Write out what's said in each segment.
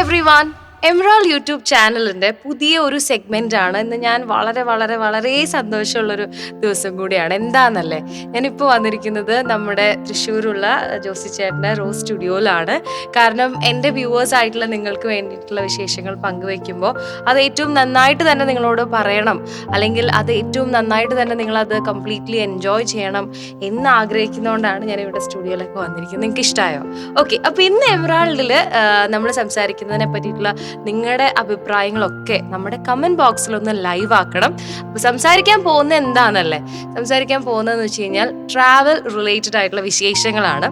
Every one എംറാൾ YouTube ചാനലിന്റെ പുതിയ ഒരു സെഗ്മെന്റ് ആണ്. ഇന്ന് ഞാൻ വളരെ വളരെ വളരെ സന്തോഷമുള്ളൊരു ദിവസം കൂടിയാണ്. എന്താണെന്നല്ലേ ഞാനിപ്പോൾ വന്നിരിക്കുന്നത് നമ്മുടെ തൃശ്ശൂരുള്ള ജോസി ചേട്ടന്റെ റോസ് സ്റ്റുഡിയോയിലാണ്. കാരണം എന്റെ വ്യൂവേഴ്സ് ആയിട്ടുള്ള നിങ്ങൾക്ക് വേണ്ടിയിട്ടുള്ള വിശേഷങ്ങൾ പങ്കുവെക്കുമ്പോൾ അത് ഏറ്റവും നന്നായിട്ട് തന്നെ നിങ്ങളോട് പറയണം. അല്ലെങ്കിൽ അത് ഏറ്റവും നന്നായിട്ട് തന്നെ നിങ്ങളത് കംപ്ലീറ്റ്ലി എൻജോയ് ചെയ്യണം എന്ന് ആഗ്രഹിക്കുന്നതുകൊണ്ടാണ് ഞാൻ ഇവിടെ സ്റ്റുഡിയോയിലൊക്കെ വന്നിരിക്കുന്നത്. നിങ്ങൾക്ക് ഇഷ്ടമായോ ഓക്കെ അപ്പോൾ ഇന്ന് എംറാൾഡിൽ നമ്മൾ സംസാരിക്കുന്നതിനെ പറ്റിയിട്ടുള്ള നിങ്ങളുടെ അഭിപ്രായങ്ങളൊക്കെ നമ്മുടെ കമന്റ് ബോക്സിലൊന്ന് ലൈവ് ആക്കണം. സംസാരിക്കാൻ പോകുന്നത് എന്താണെന്നല്ലേ സംസാരിക്കാൻ പോകുന്നതെന്ന് വെച്ച് കഴിഞ്ഞാൽ ട്രാവൽ റിലേറ്റഡ് ആയിട്ടുള്ള വിശേഷങ്ങളാണ്.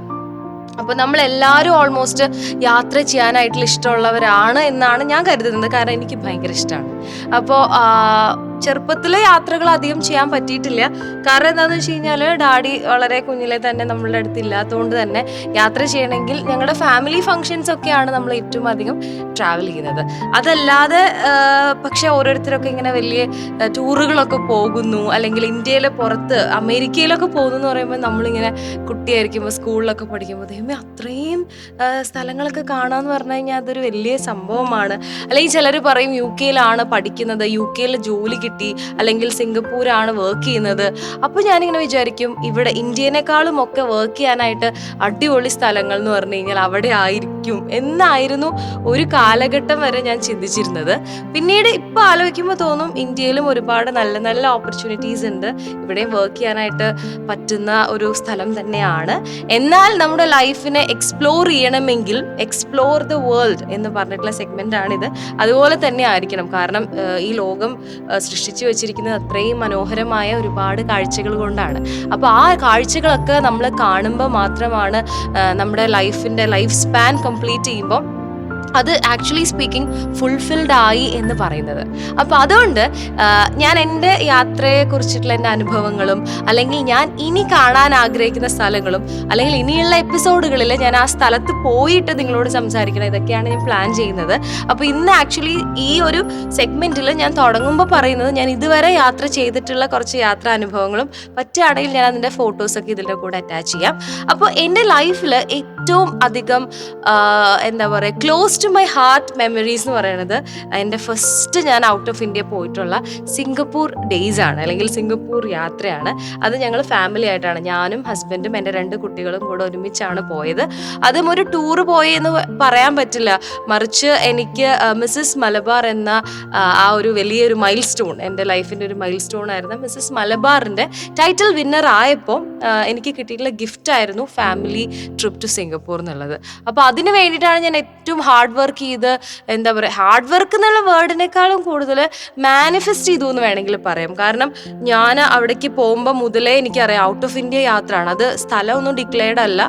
അപ്പോൾ നമ്മൾ എല്ലാവരും ഓൾമോസ്റ്റ് യാത്ര ചെയ്യാനായിട്ടുള്ള ഇഷ്ടമുള്ളവരാണ് എന്നാണ് ഞാൻ കരുതുന്നത്. കാരണം എനിക്ക് ഭയങ്കര ഇഷ്ടമാണ്. അപ്പോൾ ചെറുപ്പത്തിലെ യാത്രകൾ അധികം ചെയ്യാൻ പറ്റിയിട്ടില്ല. കാരണം എന്താണെന്ന് വെച്ച് കഴിഞ്ഞാൽ ഡാഡി വളരെ കുഞ്ഞിലെ തന്നെ നമ്മളുടെ അടുത്ത് ഇല്ലാത്തതുകൊണ്ട് തന്നെ യാത്ര ചെയ്യണമെങ്കിൽ ഞങ്ങളുടെ ഫാമിലി ഫങ്ഷൻസ് ഒക്കെയാണ് നമ്മൾ ഏറ്റവും അധികം ട്രാവൽ ചെയ്യുന്നത്. അതല്ലാതെ പക്ഷെ ഓരോരുത്തരൊക്കെ ഇങ്ങനെ വലിയ ടൂറുകളൊക്കെ പോകുന്നു. അല്ലെങ്കിൽ ഇന്ത്യയിലെ പുറത്ത് അമേരിക്കയിലൊക്കെ പോകുന്നു എന്ന് പറയുമ്പോൾ നമ്മളിങ്ങനെ കുട്ടിയായിരിക്കുമ്പോൾ സ്കൂളിലൊക്കെ പഠിക്കുമ്പോൾ ദൈവമേ അത്രയും സ്ഥലങ്ങളൊക്കെ കാണാന്ന് പറഞ്ഞു കഴിഞ്ഞാൽ അതൊരു വലിയ സംഭവമാണ്. അല്ലെങ്കിൽ ചിലർ പറയും യു കെയിലാണ് പഠിക്കുന്നത്. യു കെയിൽ ജോലി കിട്ടി അല്ലെങ്കിൽ സിംഗപ്പൂരാണ് വർക്ക് ചെയ്യുന്നത്. അപ്പോൾ ഞാനിങ്ങനെ വിചാരിക്കും ഇവിടെ ഇന്ത്യനേക്കാളും ഒക്കെ വർക്ക് ചെയ്യാനായിട്ട് അടിപൊളി സ്ഥലങ്ങൾ എന്ന് പറഞ്ഞു കഴിഞ്ഞാൽ അവിടെ ആയിരിക്കും. എന്നായിരുന്നു ഒരു കാലഘട്ടം വരെ ഞാൻ ചിന്തിച്ചിരുന്നത്. പിന്നീട് ഇപ്പോൾ ആലോചിക്കുമ്പോൾ തോന്നും ഇന്ത്യയിലും ഒരുപാട് നല്ല നല്ല ഓപ്പർച്യൂണിറ്റീസ് ഉണ്ട്. ഇവിടെയും വർക്ക് ചെയ്യാനായിട്ട് പറ്റുന്ന ഒരു സ്ഥലം തന്നെയാണ്. എന്നാൽ നമ്മുടെ ലൈഫിനെ എക്സ്പ്ലോർ ചെയ്യണമെങ്കിൽ എക്സ്പ്ലോർ ദ വേൾഡ് എന്ന് പറഞ്ഞിട്ടുള്ള സെഗ്മെന്റ് ആണിത്. അതുപോലെ തന്നെ ആയിരിക്കണം. കാരണം ഈ ലോകം സൃഷ്ടിച്ചു വെച്ചിരിക്കുന്നത് അത്രയും മനോഹരമായ ഒരുപാട് കാഴ്ചകൾ കൊണ്ടാണ്. അപ്പോൾ ആ കാഴ്ചകളൊക്കെ നമ്മൾ കാണുമ്പോൾ മാത്രമാണ് നമ്മുടെ ലൈഫിന്റെ ലൈഫ് സ്പാൻ കംപ്ലീറ്റ് ചെയ്യുമ്പോൾ അത് ആക്ച്വലി സ്പീക്കിംഗ് ഫുൾഫിൽഡ് ആയി എന്ന് പറയുന്നത്. അപ്പോൾ അതുകൊണ്ട് ഞാൻ എന്റെ യാത്രയെ കുറിച്ചിട്ടുള്ള എന്റെ അനുഭവങ്ങളും അല്ലെങ്കിൽ ഞാൻ ഇനി കാണാൻ ആഗ്രഹിക്കുന്ന സ്ഥലങ്ങളും അല്ലെങ്കിൽ ഇനിയുള്ള എപ്പിസോഡുകളിൽ ഞാൻ ആ സ്ഥലത്ത് പോയിട്ട് നിങ്ങളോട് സംസാരിക്കണം ഇതൊക്കെയാണ് ഞാൻ പ്ലാൻ ചെയ്യുന്നത്. അപ്പോൾ ഇന്ന് ആക്ച്വലി ഈ ഒരു സെഗ്മെന്റിൽ ഞാൻ തുടങ്ങുമ്പോൾ പറയുന്നത് ഞാൻ ഇതുവരെ യാത്ര ചെയ്തിട്ടുള്ള കുറച്ച് യാത്രാ അനുഭവങ്ങളും പറ്റുകയാണെങ്കിൽ ഞാൻ അതിന്റെ ഫോട്ടോസൊക്കെ ഇതിന്റെ കൂടെ അറ്റാച്ച് ചെയ്യാം. അപ്പോൾ എന്റെ ലൈഫിൽ ഏറ്റവും അധികം എന്താ പറയുക close to my heart memories എന്ന് പറയുന്നത് എന്റെ ഫസ്റ്റ് ഞാൻ ഔട്ട് ഓഫ് ഇന്ത്യ പോയിട്ടുള്ള സിംഗപ്പൂർ ഡേയ്സ് ആണ് അല്ലെങ്കിൽ സിംഗപ്പൂർ യാത്രയാണ്. അത് ഞങ്ങൾ ഫാമിലി ആയിട്ടാണ്. ഞാനും ഹസ്ബൻഡും എന്റെ രണ്ട് കുട്ടികളും കൂടെ ഒരുമിച്ചാണ് പോയത്. അതും ഒരു ടൂർ പോയെന്ന് പറയാൻ പറ്റില്ല. മറിച്ച് എനിക്ക് മിസ്സസ് മലബാർ എന്ന ആ ഒരു വലിയൊരു മൈൽ സ്റ്റോൺ എന്റെ ലൈഫിന്റെ ഒരു മൈൽ സ്റ്റോൺ ആയിരുന്ന മിസ്സസ് മലബാറിന്റെ ടൈറ്റിൽ വിന്നർ ആയപ്പോൾ എനിക്ക് കിട്ടിയിട്ടുള്ള ഗിഫ്റ്റ് ആയിരുന്നു ഫാമിലി ട്രിപ്പ് ടു സിംഗപ്പൂർ എന്നുള്ളത്. അപ്പോൾ അതിന് വേണ്ടിയിട്ടാണ് ഞാൻ ഏറ്റവും ഹാർഡ് വർക്ക് ചെയ്ത് എന്താ പറയുക ഹാർഡ് വർക്ക് എന്നുള്ള വേർഡിനേക്കാളും കൂടുതൽ മാനിഫെസ്റ്റ് ചെയ്തു എന്ന് വേണമെങ്കിൽ പറയാം. കാരണം ഞാൻ അവിടേക്ക് പോകുമ്പോൾ മുതലേ എനിക്കറിയാം ഔട്ട് ഓഫ് ഇന്ത്യ യാത്രയാണ്. അത് സ്ഥലമൊന്നും ഡിക്ലെയർഡ് അല്ല.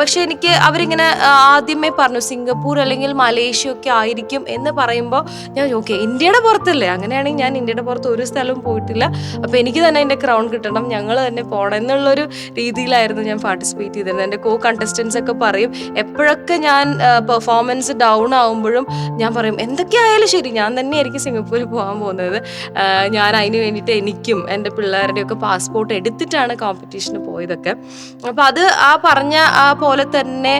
പക്ഷേ എനിക്ക് അവരിങ്ങനെ ആദ്യമേ പറഞ്ഞു സിംഗപ്പൂർ അല്ലെങ്കിൽ മലേഷ്യ ഒക്കെ ആയിരിക്കും എന്ന് പറയുമ്പോൾ ഞാൻ ഓക്കെ ഇന്ത്യയുടെ പുറത്തല്ലേ? അങ്ങനെയാണെങ്കിൽ ഞാൻ ഇന്ത്യയുടെ പുറത്ത് ഒരു സ്ഥലവും പോയിട്ടില്ല. അപ്പോൾ എനിക്ക് തന്നെ എന്റെ ക്രൗൺ കിട്ടണം. ഞങ്ങൾ തന്നെ പോകണം എന്നുള്ളൊരു രീതിയിലായിരുന്നു ഞാൻ പാർട്ടിസിപ്പേറ്റ് ചെയ്തിരുന്നത്. എന്റെ കോ കണ്ടസ്റ്റൻസ് ഒക്കെ പറയും. എപ്പോഴൊക്കെ ഞാൻ പെർഫോമൻസ് ഡൗൺ ആവുമ്പോഴും ഞാൻ പറയും എന്തൊക്കെയായാലും ശരി ഞാൻ തന്നെയായിരിക്കും സിംഗപ്പൂരിൽ പോകാൻ പോകുന്നത്. ഞാൻ അതിന് വേണ്ടിയിട്ട് എനിക്കും എന്റെ പിള്ളേരുടെയൊക്കെ പാസ്പോർട്ട് എടുത്തിട്ടാണ് കോമ്പറ്റീഷന് പോയതൊക്കെ. അപ്പം അത് ആ പറഞ്ഞ ആ പോലെ തന്നെ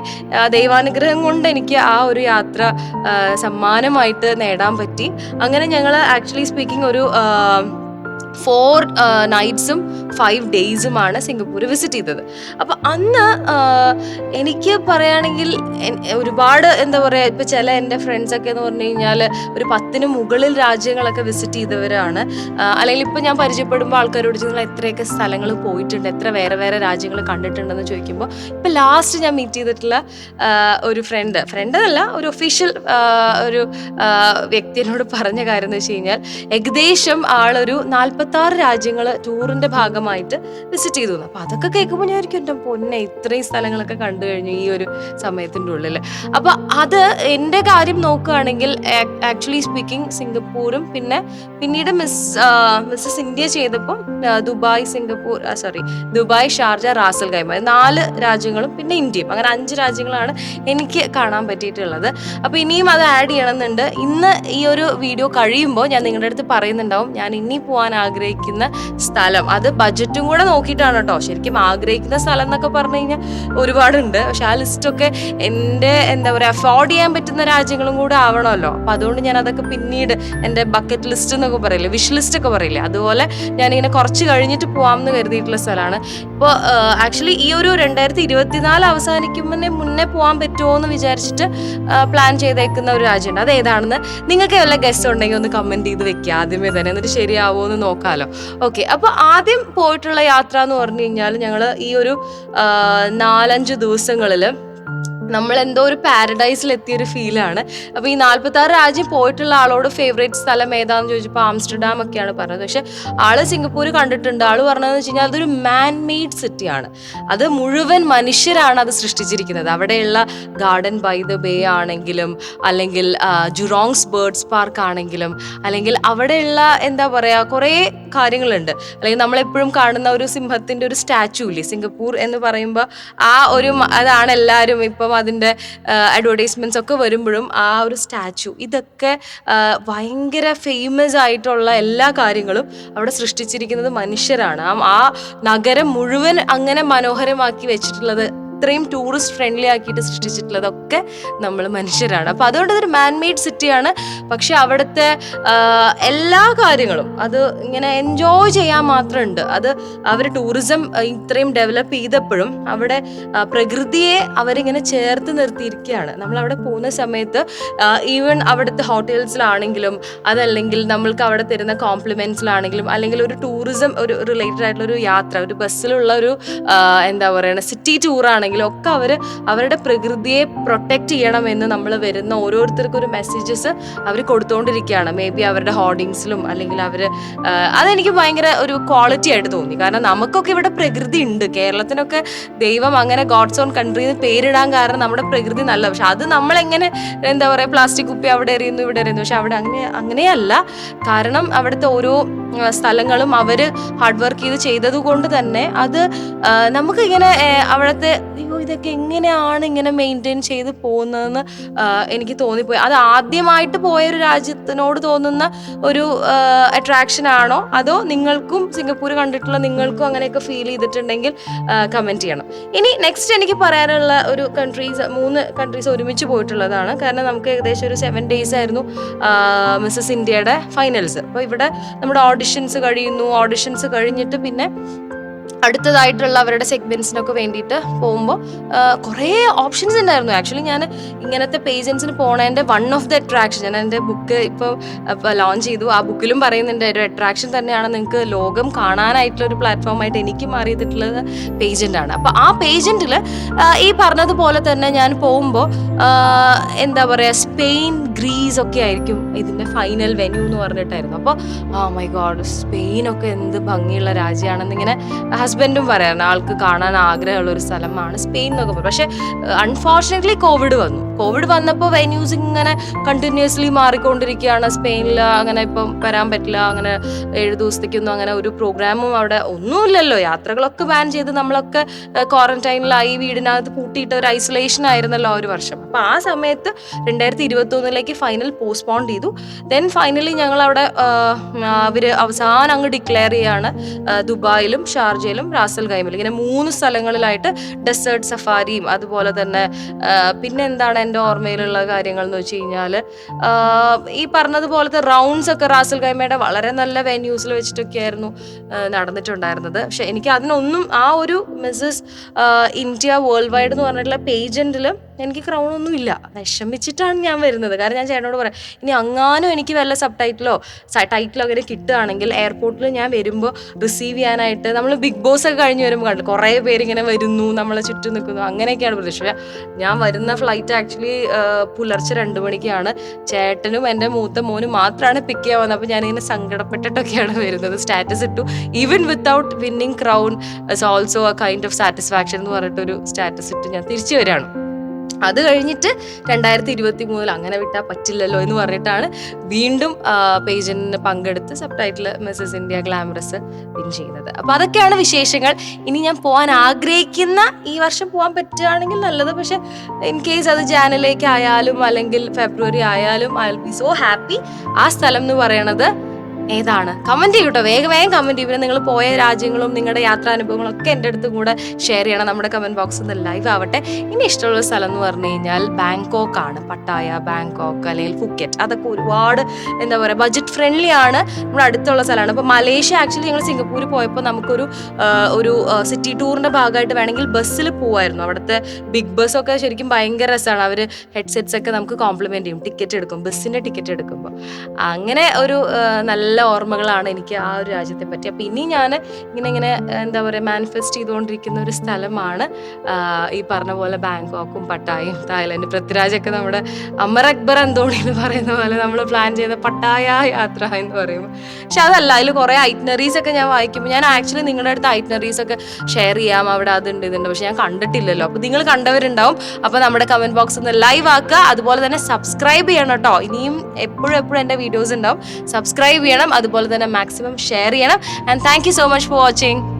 ദൈവാനുഗ്രഹം കൊണ്ട് എനിക്ക് ആ ഒരു യാത്ര സമ്മാനമായിട്ട് നേടാൻ പറ്റി. അങ്ങനെ ഞങ്ങൾ ആക്ച്വലി സ്പീക്കിംഗ് ഒരു ഫോർ നൈറ്റ്സും ഫൈവ് ഡേയ്സുമാണ് സിംഗപ്പൂർ വിസിറ്റ് ചെയ്തത്. അപ്പോൾ അന്ന് എനിക്ക് പറയുകയാണെങ്കിൽ ഒരുപാട് എന്താ പറയുക ഇപ്പോൾ ചില എന്റെ ഫ്രണ്ട്സൊക്കെ എന്ന് പറഞ്ഞു കഴിഞ്ഞാൽ ഒരു പത്തിന് മുകളിൽ രാജ്യങ്ങളൊക്കെ വിസിറ്റ് ചെയ്തവരാണ്. അല്ലെങ്കിൽ ഇപ്പോൾ ഞാൻ പരിചയപ്പെടുമ്പോൾ ആൾക്കാരോട് നിങ്ങൾ എത്രയൊക്കെ സ്ഥലങ്ങൾ പോയിട്ടുണ്ട്? എത്ര വേറെ വേറെ രാജ്യങ്ങൾ കണ്ടിട്ടുണ്ടെന്ന് ചോദിക്കുമ്പോൾ ഇപ്പോൾ ലാസ്റ്റ് ഞാൻ മീറ്റ് ചെയ്തിട്ടുള്ള ഒരു ഫ്രണ്ട് ഫ്രണ്ട് അല്ല ഒരു ഒഫീഷ്യൽ ഒരു വ്യക്തിനോട് പറഞ്ഞ കാര്യം എന്ന് വെച്ച് കഴിഞ്ഞാൽ ഏകദേശം ആളൊരു നാൽപ്പത്താറ് രാജ്യങ്ങൾ ടൂറിന്റെ ഭാഗമായിട്ട് വിസിറ്റ് ചെയ്തു അപ്പോൾ അതൊക്കെ കേൾക്കുമ്പോൾ ഞാൻ ഒരിക്കലും എന്റെ പൊന്നെ ഇത്രയും സ്ഥലങ്ങളൊക്കെ കണ്ടു കഴിഞ്ഞു ഈ ഒരു സമയത്തിന്റെ ഉള്ളിൽ അപ്പോൾ അത് എന്റെ കാര്യം നോക്കുകയാണെങ്കിൽ ആക്ച്വലി സ്പീക്കിംഗ് സിംഗപ്പൂരും പിന്നെ പിന്നീട് മിസ് മിസ്സസ് ഇന്ത്യ ചെയ്തപ്പം Dubai Singapore sorry Dubai Sharjah Ras al Khaimah നാല് രാജ്യങ്ങളും പിന്നെ ഇന്ത്യയും. അങ്ങനെ അഞ്ച് രാജ്യങ്ങളാണ് എനിക്ക് കാണാൻ പറ്റിയിട്ടുള്ളത്. അപ്പോൾ ഇനിയും അത് ആഡ് ചെയ്യണമെന്നുണ്ട്. ഇന്ന് ഈ ഒരു വീഡിയോ കഴിയുമ്പോൾ ഞാൻ നിങ്ങളുടെ അടുത്ത് പറയുന്നുണ്ടാവും. ഞാൻ ഇനി പോകാൻ ആഗ്രഹിക്കുന്ന ആഗ്രഹിക്കുന്ന സ്ഥലം. അത് ബഡ്ജറ്റും കൂടെ നോക്കിയിട്ടാണ് കേട്ടോ. ശരിക്കും ആഗ്രഹിക്കുന്ന സ്ഥലം എന്നൊക്കെ പറഞ്ഞു കഴിഞ്ഞാൽ ഒരുപാടുണ്ട്. പക്ഷെ ആ ലിസ്റ്റൊക്കെ എന്റെ എന്താ പറയുക അഫോർഡ് ചെയ്യാൻ പറ്റുന്ന രാജ്യങ്ങളും കൂടെ ആവണമല്ലോ. അപ്പം അതുകൊണ്ട് ഞാൻ അതൊക്കെ പിന്നീട് എന്റെ ബക്കറ്റ് ലിസ്റ്റ് എന്നൊക്കെ പറയില്ലേ വിഷ് ലിസ്റ്റ് ഒക്കെ പറയില്ലേ. അതുപോലെ ഞാനിങ്ങനെ കുറച്ച് കഴിഞ്ഞിട്ട് പോകാം എന്ന് കരുതിയിട്ടുള്ള സ്ഥലമാണ്. ഇപ്പോൾ ആക്ച്വലി ഈ ഒരു രണ്ടായിരത്തി ഇരുപത്തിനാല് അവസാനിക്കുമ്പോൾ മുന്നേ പോകാൻ പറ്റുമോ എന്ന് വിചാരിച്ചിട്ട് പ്ലാൻ ചെയ്തേക്കുന്ന ഒരു രാജ്യമുണ്ട്. അത് ഏതാണെന്ന് നിങ്ങൾക്ക് വല്ല ഗസ്റ്റ് ഉണ്ടെങ്കിൽ ഒന്ന് കമന്റ് ചെയ്ത് വെക്കുക ആദ്യമേ തന്നെ. എന്നിട്ട് ശരിയാവുമോ എന്ന് നോക്കാമല്ലോ ഓക്കെ അപ്പോൾ ആദ്യം പോയിട്ടുള്ള യാത്ര എന്ന് പറഞ്ഞു കഴിഞ്ഞാൽ ഞങ്ങൾ ഈ ഒരു നാലഞ്ച് ദിവസങ്ങളിൽ നമ്മൾ എന്തോ ഒരു പാരഡൈസിൽ എത്തിയൊരു ഫീലാണ്. അപ്പോൾ ഈ നാൽപ്പത്തി ആറ് രാജ്യം പോയിട്ടുള്ള ആളോട് ഫേവറേറ്റ് സ്ഥലം ഏതാന്ന് ചോദിച്ചപ്പോൾ ആംസ്റ്റർഡാം ഒക്കെയാണ് പറഞ്ഞത്. പക്ഷെ ആൾ സിംഗപ്പൂർ കണ്ടിട്ടുണ്ട്. ആൾ പറഞ്ഞതെന്ന് വെച്ച് കഴിഞ്ഞാൽ അതൊരു മാൻ മെയ്ഡ് സിറ്റിയാണ് അത് മുഴുവൻ മനുഷ്യരാണ് അത് സൃഷ്ടിച്ചിരിക്കുന്നത്. അവിടെയുള്ള ഗാർഡൻ ബൈ ദ ബേ ആണെങ്കിലും അല്ലെങ്കിൽ ജുറോങ്സ് ബേർഡ്സ് പാർക്ക് ആണെങ്കിലും അല്ലെങ്കിൽ അവിടെയുള്ള എന്താ പറയാ കുറേ കാര്യങ്ങളുണ്ട്. അല്ലെങ്കിൽ നമ്മളെപ്പോഴും കാണുന്ന ഒരു സിംഹത്തിന്റെ ഒരു സ്റ്റാച്ചു ഇല്ലേ? സിംഗപ്പൂർ എന്ന് പറയുമ്പോൾ ആ ഒരു അതാണ് എല്ലാവരും ഇപ്പം അതിന്റെ അഡ്വർടൈസ്മെന്റ്സ് ഒക്കെ വരുമ്പോഴും ആ ഒരു സ്റ്റാച്ചു ഇതൊക്കെ ഭയങ്കര ഫേമസ് ആയിട്ടുള്ള എല്ലാ കാര്യങ്ങളും അവിടെ സൃഷ്ടിച്ചിരിക്കുന്നത് മനുഷ്യരാണ്. ആ നഗരം മുഴുവൻ അങ്ങനെ മനോഹരമാക്കി വെച്ചിട്ടുള്ളത് ഇത്രയും ടൂറിസ്റ്റ് ഫ്രണ്ട്ലി ആക്കിയിട്ട് സൃഷ്ടിച്ചിട്ടുള്ളതൊക്കെ നമ്മൾ മനുഷ്യരാണ്. അപ്പോൾ അതുകൊണ്ട് അതൊരു മാൻമെയ്ഡ് സിറ്റിയാണ് പക്ഷെ അവിടുത്തെ എല്ലാ കാര്യങ്ങളും അത് ഇങ്ങനെ എൻജോയ് ചെയ്യാൻ മാത്രമുണ്ട്. അത് അവർ ടൂറിസം ഇത്രയും ഡെവലപ്പ് ചെയ്തപ്പോഴും അവിടെ പ്രകൃതിയെ അവരിങ്ങനെ ചേർത്ത് നിർത്തിയിരിക്കുകയാണ്. നമ്മൾ അവിടെ പോകുന്ന സമയത്ത് ഈവൻ അവിടുത്തെ ഹോട്ടൽസിലാണെങ്കിലും അതല്ലെങ്കിൽ നമ്മൾക്ക് അവിടെ തരുന്ന കോംപ്ലിമെന്റ്സിലാണെങ്കിലും അല്ലെങ്കിൽ ഒരു ടൂറിസം ഒരു റിലേറ്റഡ് ആയിട്ടുള്ള ഒരു യാത്ര ഒരു ബസ്സിലുള്ള ഒരു എന്താ പറയുക സിറ്റി ടൂർ ആണെങ്കിലും ഒക്കെ അവർ അവരുടെ പ്രകൃതിയെ പ്രൊട്ടക്റ്റ് ചെയ്യണമെന്ന് നമ്മൾ വരുന്ന ഓരോരുത്തർക്കും ഒരു മെസ്സേജസ് അവർ കൊടുത്തുകൊണ്ടിരിക്കുകയാണ് മേ ബി അവരുടെ ഹോർഡിങ്സിലും അല്ലെങ്കിൽ അവർ അതെനിക്ക് ഭയങ്കര ഒരു ക്വാളിറ്റി ആയിട്ട് തോന്നി. കാരണം നമുക്കൊക്കെ ഇവിടെ പ്രകൃതി ഉണ്ട്. കേരളത്തിനൊക്കെ ദൈവം അങ്ങനെ ഗോഡ്സ് ഓൺ കൺട്രി എന്ന് പേരിടാൻ കാരണം നമ്മുടെ പ്രകൃതി നല്ല പക്ഷെ അത് നമ്മളെങ്ങനെ എന്താ പറയുക പ്ലാസ്റ്റിക് കുപ്പി അവിടെ എറിയുന്നു ഇവിടെ എറിയുന്നു. പക്ഷെ അവിടെ അങ്ങനെ അങ്ങനെയല്ല. കാരണം അവിടുത്തെ ഓരോ സ്ഥലങ്ങളും അവർ ഹാർഡ് വർക്ക് ചെയ്ത് ചെയ്തത് കൊണ്ട് തന്നെ അത് നമുക്ക് ഇങ്ങനെ അവിടുത്തെ അയ്യോ ഇതൊക്കെ എങ്ങനെയാണ് ഇങ്ങനെ മെയിന്റെയിൻ ചെയ്ത് പോകുന്നതെന്ന് എനിക്ക് തോന്നിപ്പോയി. അത് ആദ്യമായിട്ട് പോയ ഒരു രാജ്യത്തിനോട് തോന്നുന്ന ഒരു അട്രാക്ഷൻ ആണോ? അതോ നിങ്ങൾക്കും സിംഗപ്പൂർ കണ്ടിട്ടുള്ള നിങ്ങൾക്കും അങ്ങനെയൊക്കെ ഫീൽ ചെയ്തിട്ടുണ്ടെങ്കിൽ കമന്റ് ചെയ്യണം. ഇനി നെക്സ്റ്റ് എനിക്ക് പറയാനുള്ള ഒരു കൺട്രീസ് മൂന്ന് കൺട്രീസ് ഒരുമിച്ച് പോയിട്ടുള്ളതാണ്. കാരണം നമുക്ക് ഏകദേശം ഒരു സെവൻ ഡേയ്സ് ആയിരുന്നു മിസ്സസ് ഇന്ത്യയുടെ ഫൈനൽസ് അപ്പോൾ ഇവിടെ നമ്മുടെ ഓഡിഷൻസ് കഴിയുന്നു ഓഡിഷൻസ് കഴിഞ്ഞിട്ട് പിന്നെ അടുത്തതായിട്ടുള്ള അവരുടെ സെഗ്മെന്റ്സിനൊക്കെ വേണ്ടിയിട്ട് പോകുമ്പോൾ കുറേ ഓപ്ഷൻസ് ഉണ്ടായിരുന്നു. ആക്ച്വലി ഞാൻ ഇങ്ങനത്തെ പേജൻസിന് പോണതിന്റെ വൺ ഓഫ് ദ അട്രാക്ഷൻ ഞാൻ എന്റെ ബുക്ക് ഇപ്പോൾ ലോഞ്ച് ചെയ്തു. ആ ബുക്കിലും പറയുന്നുണ്ട് ഒരു അട്രാക്ഷൻ തന്നെയാണ് നിങ്ങൾക്ക് ലോകം കാണാനായിട്ടുള്ള ഒരു പ്ലാറ്റ്ഫോമായിട്ട് എനിക്ക് മാറിയിട്ടുള്ളത് പേജന്റാണ് അപ്പോൾ ആ പേജന്റിൽ ഈ പറഞ്ഞതുപോലെ തന്നെ ഞാൻ പോകുമ്പോൾ എന്താ പറയുക സ്പെയിൻ ഗ്രീസ് ഒക്കെ ആയിരിക്കും ഇതിന്റെ ഫൈനൽ വെന്യൂ എന്ന് പറഞ്ഞിട്ടായിരുന്നു. അപ്പോൾ ആ മൈ ഗോഡ് സ്പെയിനൊക്കെ എന്ത് ഭംഗിയുള്ള രാജ്യമാണെന്ന് ഇങ്ങനെ ഹസ്ബൻഡും പറയാറുണ്ട് ആൾക്ക് കാണാൻ ആഗ്രഹമുള്ള ഒരു സ്ഥലമാണ് സ്പെയിൻ എന്നൊക്കെ പറയും. പക്ഷെ അൺഫോർച്ചുനേറ്റ്ലി കോവിഡ് വന്നു. കോവിഡ് വന്നപ്പോൾ വെന്യൂസ് ഇങ്ങനെ കണ്ടിന്യൂസ്ലി മാറിക്കൊണ്ടിരിക്കുകയാണ്. സ്പെയിനിൽ അങ്ങനെ ഇപ്പം വരാൻ പറ്റില്ല അങ്ങനെ ഏഴ് ദിവസത്തേക്കൊന്നും അങ്ങനെ ഒരു പ്രോഗ്രാമും അവിടെ ഒന്നുമില്ലല്ലോ. യാത്രകളൊക്കെ ബാൻ ചെയ്ത് നമ്മളൊക്കെ ക്വാറന്റൈനിലായി വീടിനകത്ത് പൂട്ടിയിട്ട് ഒരു ഐസൊലേഷൻ ആയിരുന്നല്ലോ ആ ഒരു വർഷം. അപ്പം ആ സമയത്ത് രണ്ടായിരത്തി ഇരുപത്തി ഒന്നിലേക്ക് ഫൈനൽ പോസ്റ്റ്പോൺ ചെയ്തു. ദെൻ ഫൈനലി ഞങ്ങൾ അവിടെ അവർ അവസാനം അങ്ങ് ഡിക്ലെയർ ചെയ്യാണ് ദുബായിലും ഷാർജയിലും റാസൽ ഗൈമിലും ഇങ്ങനെ മൂന്ന് സ്ഥലങ്ങളിലായിട്ട് ഡെസേർട്ട് സഫാരിയും അതുപോലെ തന്നെ പിന്നെ എന്താണ് എന്റെ ഓർമ്മയിലുള്ള കാര്യങ്ങൾ എന്ന് വെച്ച് കഴിഞ്ഞാൽ ഈ പറഞ്ഞതുപോലത്തെ റൗണ്ട്സ് ഒക്കെ റാസൽ ഗൈമയുടെ വളരെ നല്ല വെന്യൂസിൽ വെച്ചിട്ടൊക്കെ ആയിരുന്നു നടന്നിട്ടുണ്ടായിരുന്നത്. പക്ഷെ എനിക്ക് അതിനൊന്നും ആ ഒരു മിസ്സസ് ഇന്ത്യ വേൾഡ് വൈഡ് എന്ന് പറഞ്ഞിട്ടുള്ള പേജന്റിൽ എനിക്ക് ക്രൗൺ ഒന്നും ഇല്ല. വിഷമിച്ചിട്ടാണ് ഞാൻ വരുന്നത്. കാരണം ഞാൻ ചേട്ടനോട് പറയാം ഇനി അങ്ങാനും എനിക്ക് വല്ല സബ് ടൈറ്റിലോ ടൈറ്റിലോ അങ്ങനെ കിട്ടുകയാണെങ്കിൽ എയർപോർട്ടിൽ ഞാൻ വരുമ്പോൾ റിസീവ് ചെയ്യാനായിട്ട് നമ്മൾ ബിഗ് ബോസ് ഒക്കെ കഴിഞ്ഞ് വരുമ്പോൾ കണ്ടു കുറേ പേര് ഇങ്ങനെ വരുന്നു നമ്മളെ ചുറ്റും നിൽക്കുന്നു അങ്ങനെയൊക്കെയാണ് പ്രതീക്ഷ. ഞാൻ വരുന്ന ഫ്ലൈറ്റ് ആക്ച്വലി പുലർച്ചെ രണ്ട് മണിക്കാണ്. ചേട്ടനും എന്റെ മൂത്ത മോനും മാത്രമാണ് പിക്ക് ചെയ്യാൻ വന്നത്. അപ്പോൾ ഞാനിങ്ങനെ സങ്കടപ്പെട്ടിട്ടൊക്കെയാണ് വരുന്നത്. സ്റ്റാറ്റസ് ഇട്ടു. Even without winning crown is also a kind of satisfaction എന്ന് പറഞ്ഞിട്ടൊരു സ്റ്റാറ്റസ് ഇട്ട് ഞാൻ തിരിച്ചു വരികയാണ്. അത് കഴിഞ്ഞിട്ട് രണ്ടായിരത്തി ഇരുപത്തി മൂന്നിൽ അങ്ങനെ വിട്ടാൽ പറ്റില്ലല്ലോ എന്ന് പറഞ്ഞിട്ടാണ് വീണ്ടും പേജന്റിന് പങ്കെടുത്ത് sub title Mrs India glamorous win ചെയ്യുന്നത്. അപ്പോൾ അതൊക്കെയാണ് വിശേഷങ്ങൾ. ഇനി ഞാൻ പോകാൻ ആഗ്രഹിക്കുന്ന ഈ വർഷം പോകാൻ പറ്റുകയാണെങ്കിൽ നല്ലത്. പക്ഷെ ഇൻ കേസ് അത് ജാനുവരിയിലേക്ക് ആയാലും അല്ലെങ്കിൽ ഫെബ്രുവരി ആയാലും ഐ ബി സോ ഹാപ്പി ആ സ്ഥലം എന്ന് പറയണത് ഏതാണ്? കമന്റ് ചെയ്യൂട്ടോ. വേഗം വേഗം കമന്റ് ചെയ്യും. നിങ്ങൾ പോയ രാജ്യങ്ങളും നിങ്ങളുടെ യാത്രാനുഭവങ്ങളും ഒക്കെ എന്റെ അടുത്ത് കൂടെ ഷെയർ ചെയ്യണം. നമ്മുടെ കമന്റ് ബോക്സിൽ നിന്ന് ലൈവ് ആവട്ടെ. ഇനി ഇഷ്ടമുള്ള സ്ഥലം എന്ന് പറഞ്ഞു കഴിഞ്ഞാൽ ബാങ്കോക്ക് ആണ് പട്ടായ ബാങ്കോക്ക് അല്ലെങ്കിൽ ഫുക്കറ്റ് അതൊക്കെ ഒരുപാട് എന്താ പറയുക ബജറ്റ് ഫ്രണ്ട്ലി ആണ്. നമ്മുടെ അടുത്തുള്ള സ്ഥലമാണ്. ഇപ്പോൾ മലേഷ്യ ആക്ച്വലി ഞങ്ങൾ സിംഗപ്പൂർ പോയപ്പോൾ നമുക്കൊരു ഒരു സിറ്റി ടൂറിന്റെ ഭാഗമായിട്ട് വേണമെങ്കിൽ ബസ്സിൽ പോവായിരുന്നു. അവിടുത്തെ ബിഗ് ബസ് ഒക്കെ ശരിക്കും ഭയങ്കര രസമാണ് അവർ ഹെഡ്സെറ്റ്സ് ഒക്കെ നമുക്ക് കോംപ്ലിമെന്റ് ചെയ്യും. ടിക്കറ്റ് എടുക്കും. ബസ്സിന്റെ ടിക്കറ്റ് എടുക്കുമ്പോൾ അങ്ങനെ ഒരു ആ, നല്ല ഓർമ്മകളാണ് എനിക്ക് ആ ഒരു രാജ്യത്തെ പറ്റി. അപ്പോൾ ഇനി ഞാൻ ഇങ്ങനെ ഇങ്ങനെ എന്താ പറയുക മാനിഫെസ്റ്റ് ചെയ്തുകൊണ്ടിരിക്കുന്ന ഒരു സ്ഥലമാണ് ഈ പറഞ്ഞ പോലെ ബാങ്കോക്കും പട്ടായയും തായ്ലൻഡ് പൃഥ്വിരാജൊക്കെ നമ്മുടെ അമർ അക്ബർ അന്തോണി എന്ന് പറയുന്ന പോലെ നമ്മൾ പ്ലാൻ ചെയ്ത പട്ടായ യാത്ര എന്ന് പറയുമ്പോൾ പക്ഷെ അതല്ല അതിൽ കുറേ ഐറ്റ്നറീസ് ഒക്കെ ഞാൻ വായിക്കുമ്പോൾ ഞാൻ ആക്ച്വലി നിങ്ങളുടെ അടുത്ത് ഐറ്റ്നറീസ് ഒക്കെ ഷെയർ ചെയ്യാം അവിടെ അതുണ്ട് ഇതുണ്ട്. പക്ഷെ ഞാൻ കണ്ടിട്ടില്ലല്ലോ. അപ്പോൾ നിങ്ങൾ കണ്ടവരുണ്ടാവും. അപ്പോൾ നമ്മുടെ കമന്റ് ബോക്സ് ഒന്ന് ലൈവ് ആക്കുക. അതുപോലെ തന്നെ സബ്സ്ക്രൈബ് ചെയ്യണം കേട്ടോ. ഇനിയും എപ്പോഴും എപ്പോഴും എന്റെ വീഡിയോസ് ഉണ്ടാവും. സബ്സ്ക്രൈബ് ചെയ്യണം. അതുപോലെ തന്നെ മാക്സിമം ഷെയർ ചെയ്യണം. And thank so much for watching